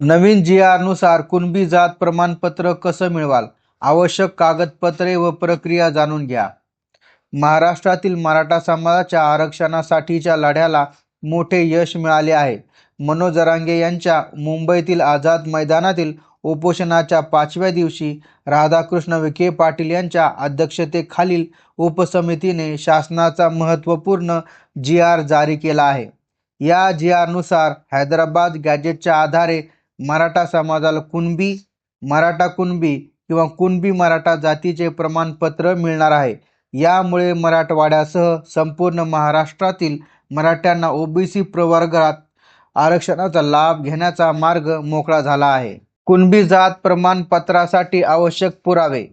नवीन जी नुसार कुणबी जात प्रमाणपत्र कसं मिळवाल? आवश्यक कागदपत्रे व प्रक्रिया जाणून घ्या. महाराष्ट्रातील मराठा समाजाच्या आरक्षणासाठीच्या लढ्याला मोठे यश मिळाले आहे. मनोज रांगे यांच्या मुंबईतील आझाद मैदानातील उपोषणाच्या पाचव्या दिवशी राधाकृष्ण विखे पाटील यांच्या अध्यक्षतेखालील उपसमितीने शासनाचा महत्त्वपूर्ण जी आर जारी केला आहे. या जी आरनुसार हैदराबाद गॅजेटच्या आधारे मराठा समाजाला कुणबी मराठा कुणबी किंवा कुणबी मराठा जातीचे प्रमाणपत्र मिळणार आहे. यामुळे मराठवाड्यासह संपूर्ण महाराष्ट्रातील मराठ्यांना ओबीसी प्रवर्गात आरक्षणाचा लाभ घेण्याचा मार्ग मोकळा झाला आहे. कुणबी जात प्रमाणपत्रासाठी आवश्यक पुरावे.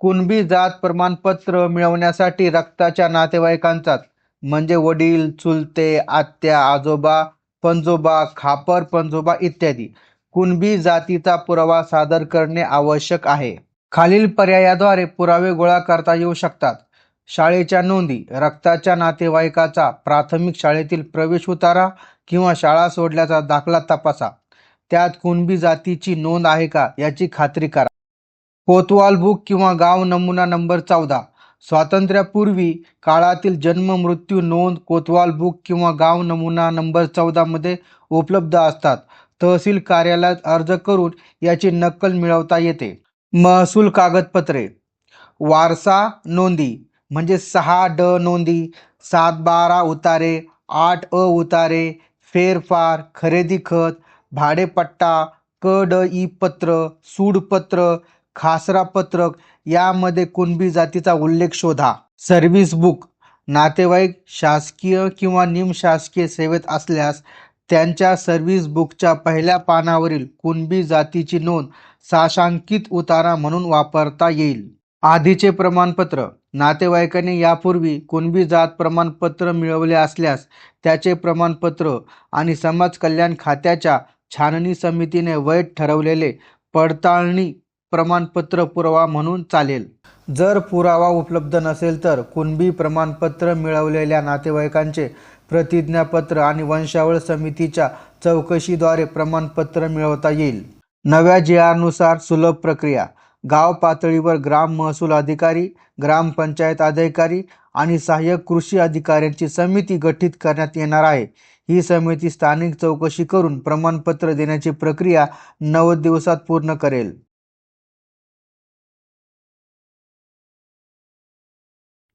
कुणबी जात प्रमाणपत्र मिळवण्यासाठी रक्ताच्या नातेवाईकांचाच म्हणजे वडील चुलते आत्या आजोबा पंजोबा खापर पंजोबा इत्यादी. कुणबी जातीचा पुरावा सादर करणे आवश्यक आहे. खालील पर्यायाद्वारे पुरावे गोळा करता येऊ शकतात. शाळेच्या नोंदी रक्ताच्या नातेवाईकाचा प्राथमिक शाळेतील प्रवेश उतारा किंवा शाळा सोडल्याचा दाखला तपासा. त्यात कुणबी जातीची नोंद आहे का याची खात्री करा. कोतवाल बुक किंवा गाव नमुना नंबर चौदा. स्वातंत्र्यापूर्वी काळातील जन्म मृत्यू नोंद कोतवाल बुक किंवा गाव नमुना नंबर चौदामध्ये उपलब्ध असतात. तहसील कार्यालयात अर्ज करून याची नक्कल मिळवता येते. महसूल कागदपत्रे. वारसा नोंदी म्हणजे सहा ड नोंदी सात बारा उतारे आठ अ उतारे फेरफार खरेदी खत भाडेपट्टा क ड ई पत्र सूडपत्र खासरा पत्रक यामध्ये कुणबी जातीचा उल्लेख शोधा. Service book. नातेवाईक शासकीय किंवा निमशासकीय सेवेत असल्यास त्यांच्या सर्व्हिस बुकच्या पहिल्या पानावरील कुणबी जातीची नोंद साशांकित उतारा म्हणून वापरता येईल. आधीचे प्रमाणपत्र. नातेवाईकांनी यापूर्वी कुणबी जात प्रमाणपत्र मिळवले असल्यास त्याचे प्रमाणपत्र आणि समाज कल्याण खात्याच्या छाननी समितीने वैध ठरवलेले पडताळणी प्रमाणपत्र पुरावा म्हणून चालेल. जर पुरावा उपलब्ध नसेल तर कुणबी प्रमाणपत्र मिळवलेल्या नातेवाईकांचे प्रतिज्ञापत्र आणि वंशावळ समितीच्या चौकशीद्वारे प्रमाणपत्र मिळवता येईल. नव्या जी आरनुसार सुलभ प्रक्रिया. गाव पातळीवर ग्राम महसूल अधिकारी ग्रामपंचायत अधिकारी आणि सहाय्यक कृषी अधिकाऱ्यांची समिती गठीत करण्यात येणार आहे. ही समिती स्थानिक चौकशी करून प्रमाणपत्र देण्याची प्रक्रिया नव्वद दिवसात पूर्ण करेल.